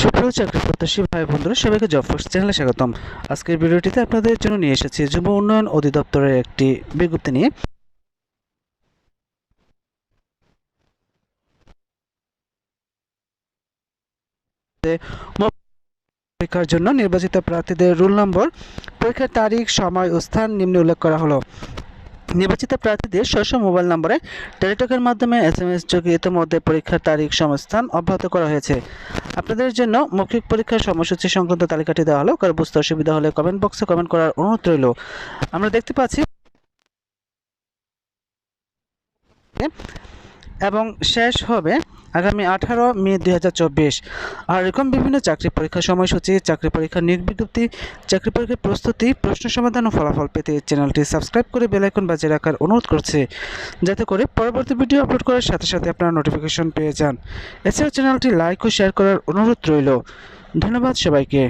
সুপ্রিয় চাকরি প্রত্যাশী ভাই বন্ধুরা, সবাইকে জব ফোর্স চ্যানেলে স্বাগতম। আজকের ভিডিওটিতে আপনাদের জন্য নিয়ে এসেছি যুব উন্নয়ন অধিদপ্তরের একটি বিজ্ঞপ্তি নিয়ে। পরীক্ষার জন্য নির্বাচিত প্রার্থীদের রোল নম্বর, পরীক্ষার তারিখ, সময় ও স্থান নিম্নে উল্লেখ করা হলো। নির্বাচিত প্রার্থীদের স্ব মোবাইল নম্বরে টেলিটকের মাধ্যমে এস এম এস যোগে ইতিমধ্যে পরীক্ষার তারিখ সংস্থান অব্যাহত করা হয়েছে। আপনাদের জন্য মৌখিক পরীক্ষার সময়সূচি সংক্রান্ত তালিকাটি দেওয়া হলো। কারও বুঝতে অসুবিধা হলে কমেন্ট বক্সে কমেন্ট করার অনুরোধ রইল। আমরা দেখতে পাচ্ছি এবং শেষ হবে আগামী আঠারো মে দু হাজার চব্বিশ। আর এরকম বিভিন্ন চাকরি পরীক্ষার সময়সূচি, চাকরি পরীক্ষার নিয়োগ বিজ্ঞপ্তি, চাকরি পরীক্ষার প্রস্তুতি, প্রশ্ন সমাধান ও ফলাফল পেতে চ্যানেলটি সাবস্ক্রাইব করে বেল আইকন বাজিয়ে রাখার অনুরোধ করছে। যাতে করে পরবর্তী ভিডিও আপলোড করার সাথে সাথে আপনারা নোটিফিকেশন পেয়ে যান। এছাড়াও চ্যানেলটি লাইক ও শেয়ার করার অনুরোধ রইল। ধন্যবাদ সবাইকে।